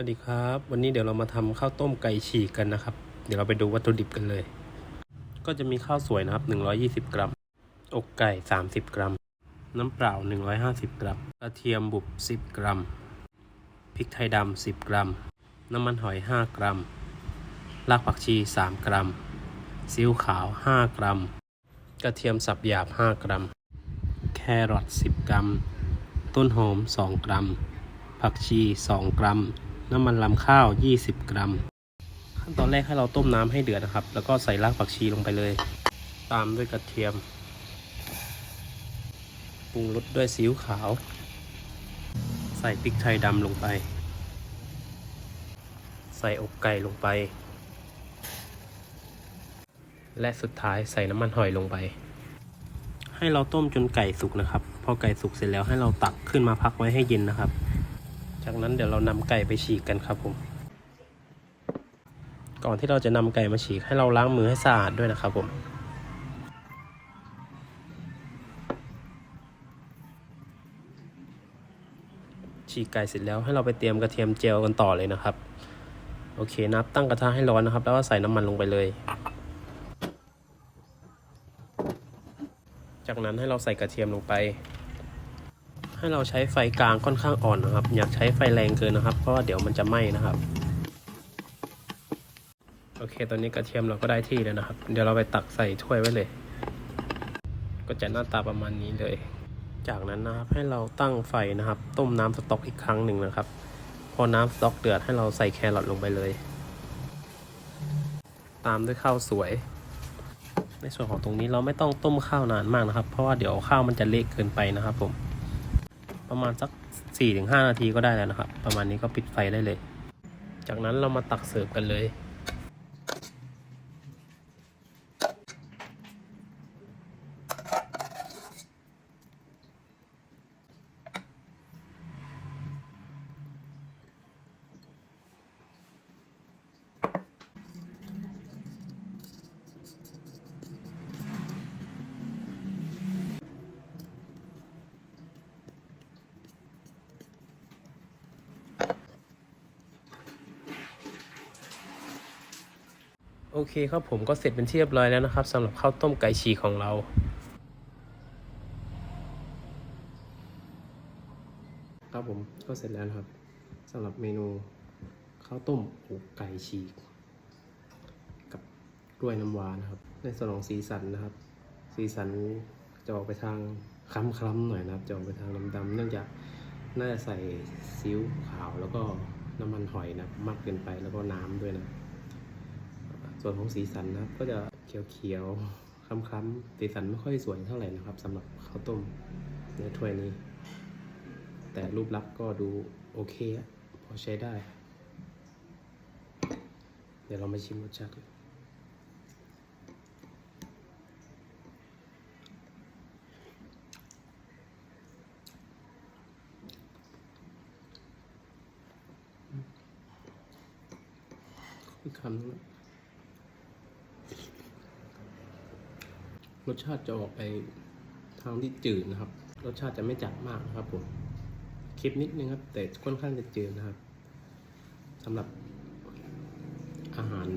วัสดีครับ วันนี้เดี๋ยวเรามาทำข้าวต้มไก่ฉีกกันนะครับ เดี๋ยวเราไปดูวัตถุดิบกันเลย ก็จะมีข้าวสวยนะครับ 120 กรัม อกไก่ 30 กรัม น้ำเปล่า 150 กรัม กระเทียมบุบ 10 กรัม พริกไทยดำ 10 กรัม น้ำมันหอย 5 กรัม รากผักชี 3 กรัม ซีอิ๊วขาว 5 กรัม กระเทียมสับหยาบ 5 กรัม แครอท 10 กรัม ต้นหอม 2 กรัม ผักชี 2 กรัม น้ำมันลำข้าว 20 กรัม ขั้นตอนแรกให้เราต้มน้ำให้เดือดนะครับ แล้วก็ใส่รากผักชีลงไปเลย ตามด้วยกระเทียม ปรุงรสด้วยซีอิ๊วขาว ใส่พริกไทยดำลงไป ใส่อกไก่ลงไป และสุดท้ายใส่น้ำมันหอยลงไป ให้เราต้มจนไก่สุกนะครับ พอไก่สุกเสร็จแล้วให้เราตักขึ้นมาพักไว้ให้เย็นนะครับ จากนั้นเดี๋ยวเรานำไก่ไปฉีกกันครับผม ก่อนที่เราจะนำไก่มาฉีกให้เราล้างมือให้สะอาดด้วยนะครับผมฉีกไก่เสร็จแล้วให้เราไปเตรียมกระเทียมเจียวกันต่อเลยนะครับ โอเคนับตั้งกระทะให้ร้อนนะครับ แล้วก็ใส่น้ำมันลงไปเลย จากนั้นให้เราใส่กระเทียมลงไป ให้เราใช้ไฟกลางค่อนข้างอ่อนนะครับ อยากใช้ไฟแรงเกินนะครับ เพราะว่าเดี๋ยวมันจะไหม้นะครับ โอเค ตอนนี้กระเทียมเราก็ได้ที่แล้วนะครับ เดี๋ยวเราไปตักใส่ถ้วยไว้เลย ก็จะหน้าตาประมาณนี้เลย จากนั้นนะครับให้เราตั้งไฟนะครับ ต้มน้ำสต๊อกอีกครั้งหนึ่งนะครับ พอน้ำสต๊อกเดือดให้เราใส่แครอทลงไปเลย ตามด้วยข้าวสวยในส่วนของตรงนี้เราไม่ต้องต้มข้าวนานมากนะครับ เพราะว่าเดี๋ยวข้าวมันจะเละเกินไปนะครับผม ประมาณสัก 4-5 นาทีก็ได้แล้วนะครับ ประมาณนี้ก็ปิดไฟได้เลย จากนั้นเรามาตักเสิร์ฟกันเลย โอเคครับผมก็เสร็จเป็นที่เรียบร้อยแล้วนะครับสำหรับข้าวต้มไก่ฉีกของเราครับผมก็เสร็จแล้วครับสำหรับเมนูข้าวต้มอกไก่ฉีก กับกล้วยน้ำว้านะครับ ในส่วนของสีสันนะครับ สีสันจะออกไปทางคล้ำๆหน่อยนะครับจะออกไปทางดำๆเนื่องจากน่าจะใส่ซีอิ๊วขาวแล้วก็น้ำมันหอยนะมากเกินไปแล้วก็น้ำด้วยนะ ส่วนของสีสันนะครับ ก็จะเขียวๆคล้ำๆสีสันไม่ค่อยสวยเท่าไหร่นะครับสำหรับข้าวต้มในถ้วยนี้ แต่รูปลักษณ์ก็ดูโอเคพอใช้ได้ เดี๋ยวเรามาชิมรสชาติกันอีกคำนึงนะ รสชาติจะออกไปทางที่จืดนะครับ รสชาติจะไม่จัดมากนะครับผมเค็มนิดนึงครับ แต่ค่อนข้างจะจืดนะครับสำหรับอาหาร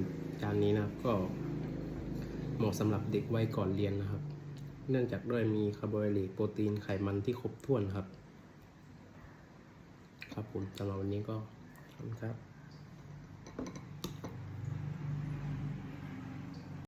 จานนี้นะครับก็เหมาะสำหรับเด็กวัยก่อนเรียนนะครับ เนื่องจากด้วยมีคาร์โบไฮเดรตโปรตีนไขมันที่ครบถ้วนครับ ครับผมสำหรับวันนี้ก็ขอบคุณครับ